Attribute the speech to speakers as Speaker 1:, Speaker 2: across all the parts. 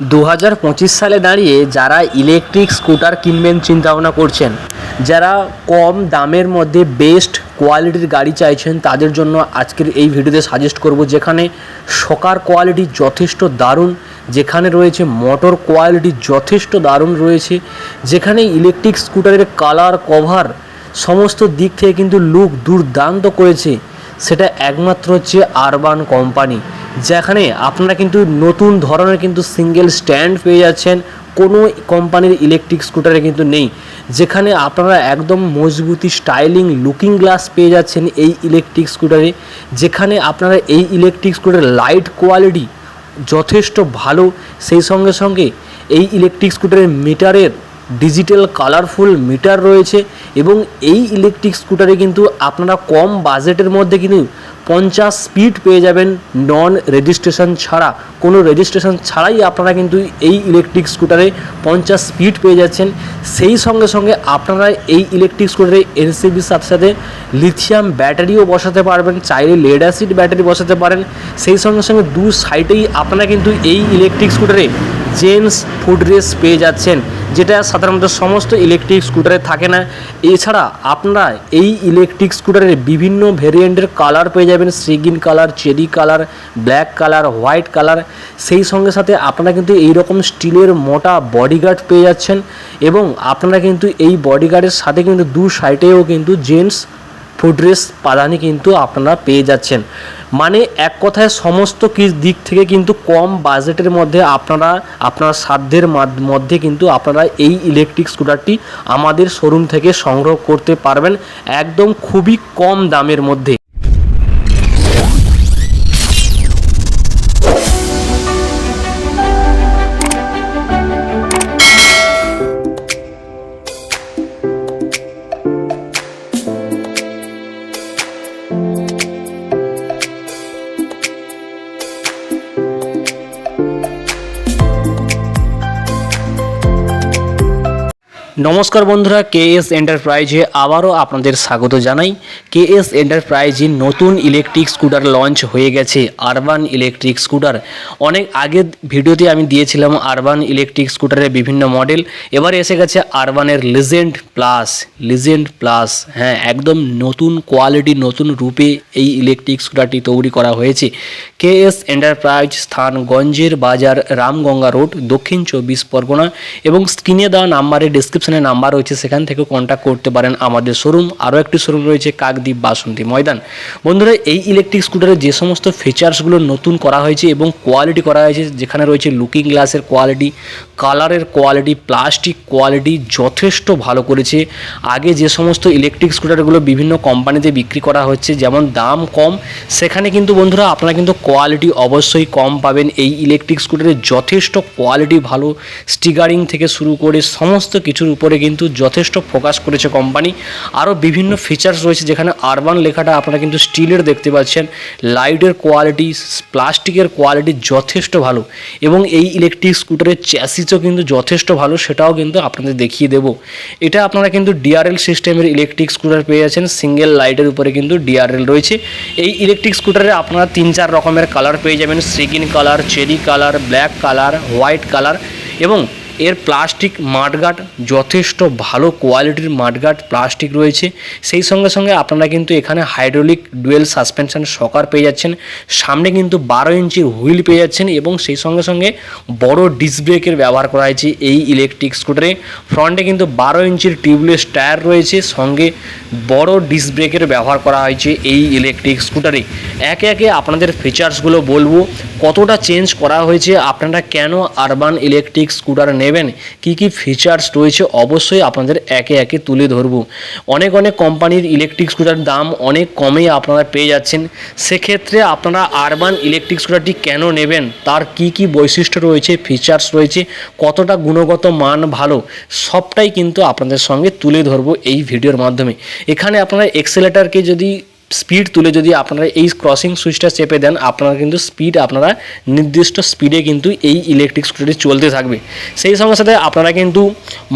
Speaker 1: দু হাজার পঁচিশ সালে দাঁড়িয়ে যারা ইলেকট্রিক স্কুটার কিনবেন চিন্তাভাবনা করছেন, যারা কম দামের মধ্যে বেস্ট কোয়ালিটির গাড়ি চাইছেন, তাদের জন্য আজকের এই ভিডিওতে সাজেস্ট করব যেখানে সকার কোয়ালিটি যথেষ্ট দারুণ, যেখানে রয়েছে মোটর কোয়ালিটি যথেষ্ট দারুণ রয়েছে, যেখানে ইলেকট্রিক স্কুটারের কালার কভার সমস্ত দিক থেকে কিন্তু লুক দুর্দান্ত করেছে। সেটা একমাত্র হচ্ছে আরবান কোম্পানি যেখানে আপনারা কিন্তু নতুন ধরনের কিন্তু সিঙ্গেল স্ট্যান্ড পেয়ে যাচ্ছেন, কোনো কোম্পানির ইলেকট্রিক স্কুটারে কিন্তু নেই। যেখানে আপনারা একদম মজবুতি স্টাইলিং লুকিং গ্লাস পেয়ে যাচ্ছেন এই ইলেকট্রিক স্কুটারে যেখানে আপনারা এই ইলেকট্রিক স্কুটারের লাইট কোয়ালিটি যথেষ্ট ভালো, সেই সঙ্গে সঙ্গে এই ইলেকট্রিক স্কুটারের মিটারের ডিজিটাল কালারফুল মিটার রয়েছে এবং এই ইলেকট্রিক স্কুটারে কিন্তু আপনারা কম বাজেটের মধ্যে কিন্তু পঞ্চাশ স্পিড পেয়ে যাবেন নন রেজিস্ট্রেশন ছাড়া। কোনো রেজিস্ট্রেশন ছাড়াই আপনারা কিন্তু এই ইলেকট্রিক স্কুটারে পঞ্চাশ স্পিড পেয়ে যাচ্ছেন। সেই সঙ্গে সঙ্গে আপনারা এই ইলেকট্রিক স্কুটারে এনসিবির সাথে সাথে লিথিয়াম ব্যাটারিও বসাতে পারবেন। চাইলে লেড অ্যাসিড ব্যাটারি বসাতে পারেন। সেই সঙ্গে সঙ্গে দু সাইডেই আপনারা কিন্তু এই ইলেকট্রিক স্কুটারে জেন্টস ফুড রেস পেয়ে যাচ্ছেন, যেটা সাধারণত সমস্ত ইলেকট্রিক স্কুটারে থাকে না। এছাড়া আপনারা এই ইলেকট্রিক স্কুটারের বিভিন্ন ভেরিয়েন্টের কালার পেয়ে যাবেন, sea green colour cherry colour black colour white colour সেই সঙ্গে সাথে আপনারা কিন্তু এই রকম স্টিলের মোটা বডিগার্ড পেয়ে যাচ্ছেন এবং আপনারা কিন্তু এই বডিগার্ডের সাথে কিন্তু দু সাইডেও কিন্তু জেন্টস ফুডরেস পাদানি কিন্তু আপনারা পেয়ে যাচ্ছেন। মানে এক কথায় সমস্ত দিক থেকে কিন্তু কম বাজেটের মধ্যে আপনারা, আপনার সাধ্যের মধ্যে কিন্তু আপনারা এই ইলেকট্রিক স্কুটারটি আমাদের শোরুম থেকে সংগ্রহ করতে পারবেন একদম খুবই কম দামের মধ্যে। নমস্কার বন্ধুরা কে এস এন্টারপ্রাইজে আবারও আপনাদের স্বাগত জানাই। কে এস এন্টারপ্রাইজে নতুন ইলেকট্রিক স্কুটার লঞ্চ হয়ে গেছে আরবান ইলেকট্রিক স্কুটার অনেক আগের ভিডিওতে আমি দিয়েছিলাম আরবান ইলেকট্রিক স্কুটারের বিভিন্ন মডেল এবার এসে গেছে আরবানের লিজেন্ড প্লাস লিজেন্ড প্লাস হ্যাঁ একদম নতুন কোয়ালিটি নতুন রূপে এই ইলেকট্রিক স্কুটারটি তৈরি করা হয়েছে। কে এস এন্টারপ্রাইজ স্থান গঞ্জের বাজার রামগঙ্গা রোড, দক্ষিণ চব্বিশ পরগনা, এবং স্ক্রিনে দেওয়া নাম্বারে ডিসক্রিপশনে নাম্বার রয়েছে, সেখান থেকে কন্ট্যাক্ট করতে পারেন আমাদের শোরুম আরও একটি শোরুম রয়েছে, কাকদ্বীপ বাসন্তী ময়দান। বন্ধুরা, এই ইলেকট্রিক স্কুটারের যে সমস্ত ফিচার্সগুলো নতুন করা হয়েছে এবং কোয়ালিটি করা হয়েছে, যেখানে রয়েছে লুকিং গ্লাসের কোয়ালিটি কালারের কোয়ালিটি, প্লাস্টিক কোয়ালিটি যথেষ্ট ভালো করেছে। আগে যে সমস্ত ইলেকট্রিক স্কুটারগুলো বিভিন্ন কোম্পানিতে বিক্রি করা হচ্ছে, যেমন দাম কম, সেখানে কিন্তু বন্ধুরা আপনারা কিন্তু কোয়ালিটি অবশ্যই কম পাবেন। এই ইলেকট্রিক স্কুটারে যথেষ্ট কোয়ালিটি ভালো স্টিকারিং থেকে শুরু করে সমস্ত কিছুর উপরে কিন্তু যথেষ্ট ফোকাস করেছে কোম্পানি আরও বিভিন্ন ফিচার্স রয়েছে, যেখানে আরবান লেখাটা আপনারা কিন্তু স্টিলের দেখতে পাচ্ছেন। লাইটের কোয়ালিটি প্লাস্টিকের কোয়ালিটি যথেষ্ট ভালো। এবং এই ইলেকট্রিক স্কুটারের চ্যাসিসও কিন্তু যথেষ্ট ভালো, সেটাও কিন্তু আপনাদের দেখিয়ে দেবো। এটা আপনারা কিন্তু ডিআরএল সিস্টেমের ইলেকট্রিক স্কুটার পেয়ে যাচ্ছেন সিঙ্গেল লাইটের উপরে কিন্তু ডিআরএল রয়েছে। এই ইলেকট্রিক স্কুটারে আপনারা তিন চার রকমের কালার পেয়ে যাবেন sea green colour cherry colour black colour white colour এবং এর প্লাস্টিক মাঠগার্ড যথেষ্ট ভালো কোয়ালিটির মাঠগার্ড প্লাস্টিক রয়েছে। সেই সঙ্গে সঙ্গে আপনারা কিন্তু এখানে হাইড্রোলিক ডুয়েল সাসপেনশন সকার পেয়ে যাচ্ছেন। সামনে কিন্তু বারো ইঞ্চির হুইল পেয়ে যাচ্ছেন এবং সেই সঙ্গে সঙ্গে বড় ডিস্ক ব্রেকের ব্যবহার করা হয়েছে এই ইলেকট্রিক স্কুটারে। ফ্রন্টে কিন্তু বারো ইঞ্চির টিউবলেস টায়ার রয়েছে, সঙ্গে বড় ডিস্ক ব্রেকের ব্যবহার করা হয়েছে এই ইলেকট্রিক স্কুটারে। একে একে আপনাদের ফিচার্সগুলো বলব, কতটা চেঞ্জ করা হয়েছে, আপনারা কেন আরবান ইলেকট্রিক স্কুটার নেবেন কি কি ফিচার্স রয়েছে? অবশ্যই আপনাদের একে একে তুলে ধরবো। অনেক অনেক কোম্পানির ইলেকট্রিক স্কুটার দাম অনেক কমেই আপনারা পেয়ে যাচ্ছেন। সেক্ষেত্রে আপনারা আরবান ইলেকট্রিক স্কুটারটি কেন নেবেন? তার কি কি বৈশিষ্ট্য রয়েছে? ফিচার্স রয়েছে? কতটা গুণগত মান ভালো? সবটাই কিন্তু আপনাদের সঙ্গে তুলে ধরবো এই ভিডিওর মাধ্যমে। এখানে আপনারা এক্সেলেটারকে যদি স্পিড তুলে যদি আপনারা এই ক্রসিং সুইচটা চেপে দেন, আপনারা কিন্তু স্পিড আপনারা নির্দিষ্ট স্পিডে কিন্তু এই ইলেকট্রিক স্কুটারটি চলতে থাকবে। সেই সঙ্গে সাথে আপনারা কিন্তু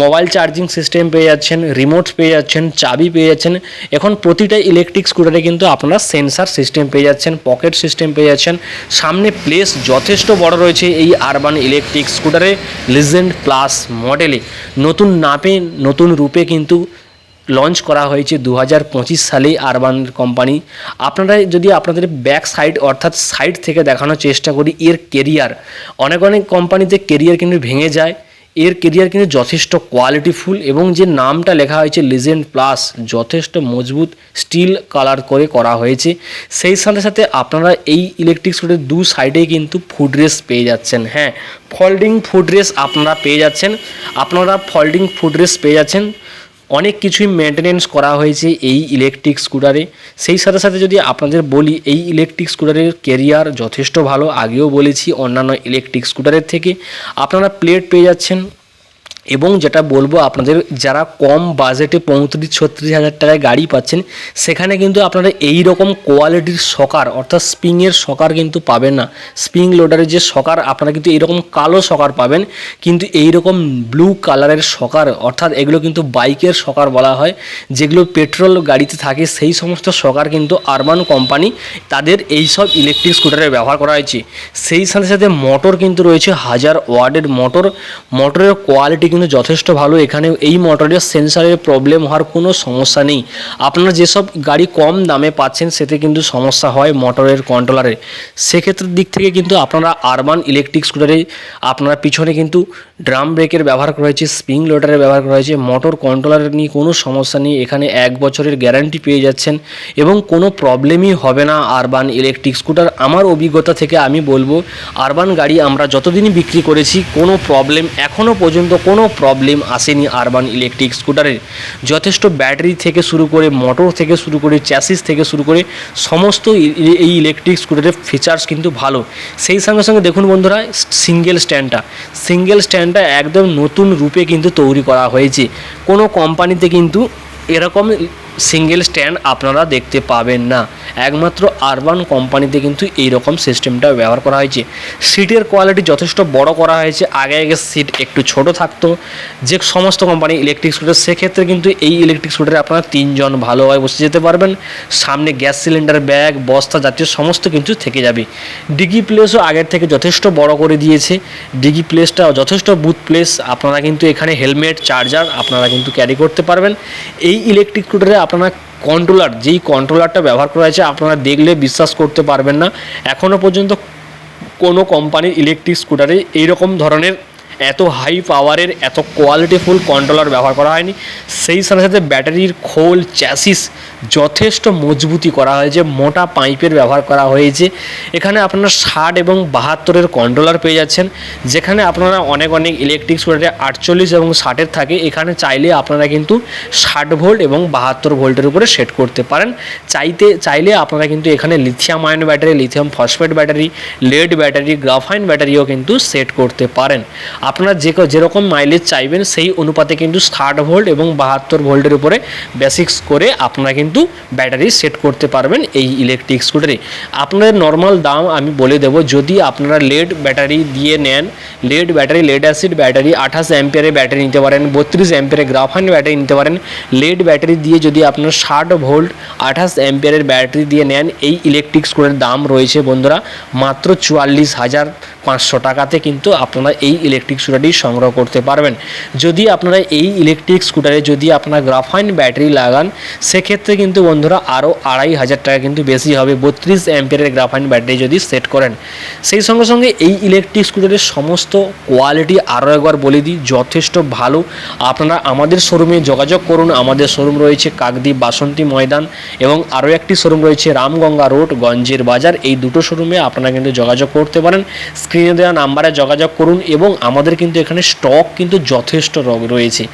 Speaker 1: মোবাইল চার্জিং সিস্টেম পেয়ে যাচ্ছেন রিমোট পেয়ে যাচ্ছেন, চাবি পেয়ে যাচ্ছেন। এখন প্রতিটা ইলেকট্রিক স্কুটারে কিন্তু আপনারা সেন্সার সিস্টেম পেয়ে যাচ্ছেন পকেট সিস্টেম পেয়ে যাচ্ছেন। সামনে প্লেস যথেষ্ট বড় রয়েছে এই আরবান ইলেকট্রিক স্কুটারে লিজেন্ড প্লাস মডেলে নতুন নাপে নতুন রূপে কিন্তু লঞ্চ করা হয়েছে দু হাজার পঁচিশ সালেই আরবান কোম্পানি আপনারা যদি আপনাদের ব্যাক সাইড অর্থাৎ সাইড থেকে দেখানোর চেষ্টা করি, এর কেরিয়ার অনেক অনেক কোম্পানিতে কেরিয়ার কিন্তু ভেঙে যায়। এর কেরিয়ার কিন্তু যথেষ্ট কোয়ালিটিফুল এবং যে নামটা লেখা হয়েছে লিজেন্ড প্লাস যথেষ্ট মজবুত স্টিল কালার করে করা হয়েছে। সেই সাথে সাথে আপনারা এই ইলেকট্রিক স্কুটের দু সাইডেই কিন্তু ফুড রেস পেয়ে যাচ্ছেন। হ্যাঁ ফল্ডিং ফুড রেস আপনারা পেয়ে যাচ্ছেন। আপনারা ফল্ডিং ফুড রেস পেয়ে যাচ্ছেন। অনেক কিছুই মেনটেনেন্স করা হয়েছে এই ইলেকট্রিক স্কুটারে সেই সাথে সাথে যদি আপনাদের বলি, এই ইলেকট্রিক স্কুটারের কেরিয়ার যথেষ্ট ভালো। আগেও বলেছি অন্যান্য ইলেকট্রিক স্কুটারের থেকে। আপনারা প্লেট পেয়ে যাচ্ছেন এবং যেটা বলব আপনাদের, যারা কম বাজেটে পঁয়ত্রিশ, ছত্রিশ হাজার টাকায় গাড়ি পাচ্ছেন, সেখানে কিন্তু আপনারা এই রকম কোয়ালিটির সকার, অর্থাৎ স্প্রিংয়ের সকার কিন্তু পাবেন না। স্প্রিং লোডারের যে সকার, আপনারা কিন্তু এইরকম কালো সকার পাবেন, কিন্তু এই রকম ব্লু কালারের সকার, অর্থাৎ এগুলো কিন্তু বাইকের সকার বলা হয়, যেগুলো পেট্রোল গাড়িতে থাকে, সেই সমস্ত সকার কিন্তু আরবান কোম্পানি তাদের এই সব ইলেকট্রিক স্কুটারে ব্যবহার করা হয়েছে। সেই সাথে সাথে মোটর কিন্তু রয়েছে হাজার ওয়ার্ডের মোটর মোটরের কোয়ালিটি কিন্তু যথেষ্ট ভালো। এখানে এই মোটরের সেন্সারের প্রবলেম হওয়ার কোনো সমস্যা নেই। আপনারা যেসব গাড়ি কম দামে পাচ্ছেন, সেতে কিন্তু সমস্যা হয় মোটরের কন্ট্রোলারে সেক্ষেত্রের দিক থেকে কিন্তু আপনারা আরবান ইলেকট্রিক স্কুটারে আপনারা পিছনে কিন্তু ড্রাম ব্রেকের ব্যবহার করা হয়েছে স্প্রিং লোডারের ব্যবহার করা হয়েছে। মোটর কন্ট্রোলারের নিয়ে কোনো সমস্যা নেই। এখানে এক বছরের গ্যারান্টি পেয়ে যাচ্ছেন এবং কোনো প্রবলেমই হবে না আরবান ইলেকট্রিক স্কুটার আমার অভিজ্ঞতা থেকে আমি বলব আরবান গাড়ি আমরা যতদিনই বিক্রি করেছি, কোনো প্রবলেম এখনও পর্যন্ত কোনো প্রবলেম আসেনি আরবান ইলেকট্রিক স্কুটারের যথেষ্ট ব্যাটারি থেকে শুরু করে মোটর থেকে শুরু করে চ্যাসিস থেকে শুরু করে, সমস্ত এই ইলেকট্রিক স্কুটারের ফিচার্স কিন্তু ভালো। সেই সঙ্গে সঙ্গে দেখুন বন্ধুরা সিঙ্গেল স্ট্যান্ডটা সিঙ্গেল স্ট্যান্ডটা একদম নতুন রূপে কিন্তু তৈরি করা হয়েছে। কোনো কোম্পানিতে কিন্তু এরকম সিঙ্গেল স্ট্যান্ড আপনারা দেখতে পাবেন না। একমাত্র আরবান কোম্পানিতে কিন্তু এই রকম সিস্টেমটা ব্যবহার করা হয়েছে। সিটের কোয়ালিটি যথেষ্ট বড় করা হয়েছে। আগে আগে সিট একটু ছোট থাকতো। যে সমস্ত কোম্পানি ইলেকট্রিক স্কুটার, সেক্ষেত্রে কিন্তু এই ইলেকট্রিক স্কুটারে আপনারা তিনজন ভালোভাবে বসে যেতে পারবেন। সামনে গ্যাস সিলিন্ডার, ব্যাগ, বস্তা জাতীয় সমস্ত কিছু থেকে যাবে। ডিগি প্লেসও আগের থেকে যথেষ্ট বড় করে দিয়েছে। ডিগি প্লেসটা যথেষ্ট বুথ প্লেস। আপনারা কিন্তু এখানে হেলমেট, চার্জার আপনারা কিন্তু ক্যারি করতে পারবেন। এই ইলেকট্রিক স্কুটারে আপনারা কন্ট্রোলার যেই কন্ট্রোলারটা ব্যবহার করা হয়েছে, আপনারা দেখলে বিশ্বাস করতে পারবেন না। এখনও পর্যন্ত কোনো কোম্পানির ইলেকট্রিক স্কুটারে এইরকম ধরনের এত হাই পাওয়ারের এত কোয়ালিটিফুল কন্ট্রোলার ব্যবহার করা হয়নি। সেই সাথে সাথে ব্যাটারির খোল চ্যাসিস যথেষ্ট মজবুতি করা হয়েছে, মোটা পাইপের ব্যবহার করা হয়েছে। এখানে আপনারা ষাট এবং বাহাত্তরের কন্ট্রোলার পেয়ে যাচ্ছেন, যেখানে আপনারা অনেক অনেক ইলেকট্রিক স্কুটারে আটচল্লিশ এবং ষাটের থাকে। এখানে চাইলে আপনারা কিন্তু ষাট ভোল্ট এবং বাহাত্তর ভোল্টের উপরে সেট করতে পারেন। চাইতে, চাইলে আপনারা কিন্তু এখানে lithium ion battery lithium phosphate battery lead battery graphene ব্যাটারিও কিন্তু সেট করতে পারেন। আপনারা যে যেরকম মাইলেজ চাইবেন, সেই অনুপাতে কিন্তু ষাট ভোল্ট এবং বাহাত্তর ভোল্টের উপরে বেসিক্স করে আপনারা কিন্তু ব্যাটারি সেট করতে পারবেন এই ইলেকট্রিক স্কুটারে আপনাদের নর্মাল দাম আমি বলে দেব, যদি আপনারা লেড ব্যাটারি দিয়ে নেন lead battery lead acid battery আঠাশ অ্যাম্পিয়ারের ব্যাটারি নিতে পারেন, বত্রিশ অ্যাম্পিয়ারের গ্রাফাইন ব্যাটারি নিতে পারেন লেড ব্যাটারি দিয়ে যদি আপনার ষাট ভোল্ট আঠাশ অ্যাম্পিয়ারের ব্যাটারি দিয়ে নেন, এই ইলেকট্রিক স্কুটারের দাম রয়েছে বন্ধুরা মাত্র চুয়াল্লিশ হাজার পাঁচশো টাকাতে কিন্তু আপনারা এই ইলেকট্রিক স্কুটারটি সংগ্রহ করতে পারবেন। যদি আপনারা এই ইলেকট্রিক স্কুটারে যদি আপনারা গ্রাফাইন ব্যাটারি লাগান, সেক্ষেত্রে কিন্তু বন্ধুরা আরও আড়াই হাজার টাকা কিন্তু বেশি হবে, বত্রিশ অ্যাম্পিয়ারের গ্রাফাইন ব্যাটারি যদি সেট করেন। সেই সঙ্গে সঙ্গে এই ইলেকট্রিক স্কুটারের সমস্ত কোয়ালিটি আরও একবার বলে দিই, যথেষ্ট ভালো। আপনারা আমাদের শোরুমে যোগাযোগ করুন, আমাদের শোরুম রয়েছে কাকদ্বীপ বাসন্তী ময়দান এবং আরও একটি শোরুম রয়েছে রামগঙ্গা রোড, গঞ্জের বাজার। এই দুটো শোরুমে আপনারা কিন্তু যোগাযোগ করতে পারেন। স্ক্রিনে দেওয়া নাম্বারে যোগাযোগ করুন এবং আমাদের কিন্তু এখানে স্টক কিন্তু যথেষ্ট রয়েছে।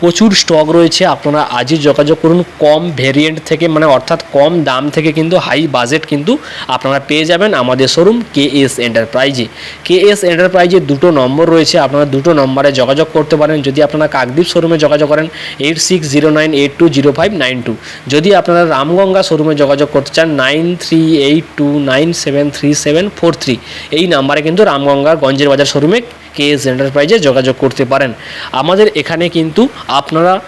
Speaker 1: প্রচুর স্টক রয়েছে, আপনারা আজই যোগাযোগ করুন, কম ভেরিয়েন্ট থেকে মানে অর্থাৎ কম দাম থেকে কিন্তু হাই বাজেট কিন্তু আপনারা পেয়ে যাবেন আমাদের শোরুম কে এস এন্টারপ্রাইজে কে এস এন্টারপ্রাইজে দুটো নম্বর রয়েছে, আপনারা দুটো নম্বরে যোগাযোগ করতে পারেন। যদি আপনারা কাকদ্বীপ শোরুমে যোগাযোগ করেন eight six zero nine eight two zero five nine two যদি আপনারা রামগঙ্গা শোরুমে যোগাযোগ করতে চান nine three eight two nine seven three seven four three এই নাম্বারে কিন্তু রামগঙ্গার গঞ্জের বাজার শোরুমে কে এস এন্টারপ্রাইজে যোগাযোগ করতে পারেন। আমাদের এখানে কিন্তু আপনারা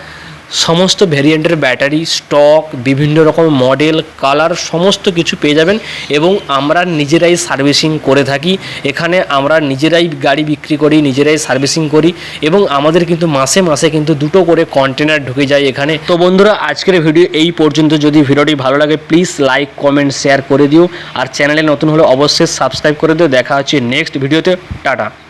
Speaker 1: সমস্ত ভেরিয়েন্টের ব্যাটারি, স্টক, বিভিন্ন রকম মডেল, কালার সমস্ত কিছু পেয়ে যাবেন এবং আমরা নিজেরাই সার্ভিসিং করে থাকি। এখানে আমরা নিজেরাই গাড়ি বিক্রি করি, নিজেরাই সার্ভিসিং করি এবং আমাদের কিন্তু মাসে মাসে কিন্তু দুটো করে কন্টেনার ঢুকে যায় এখানে। তো বন্ধুরা, আজকের ভিডিও এই পর্যন্ত। যদি ভিডিওটি ভালো লাগে প্লিজ লাইক কমেন্ট শেয়ার করে দিও। আর চ্যানেলে নতুন হলে অবশ্যই সাবস্ক্রাইব করে দিও। দেখা হচ্ছে নেক্সট ভিডিওতে। টাটা।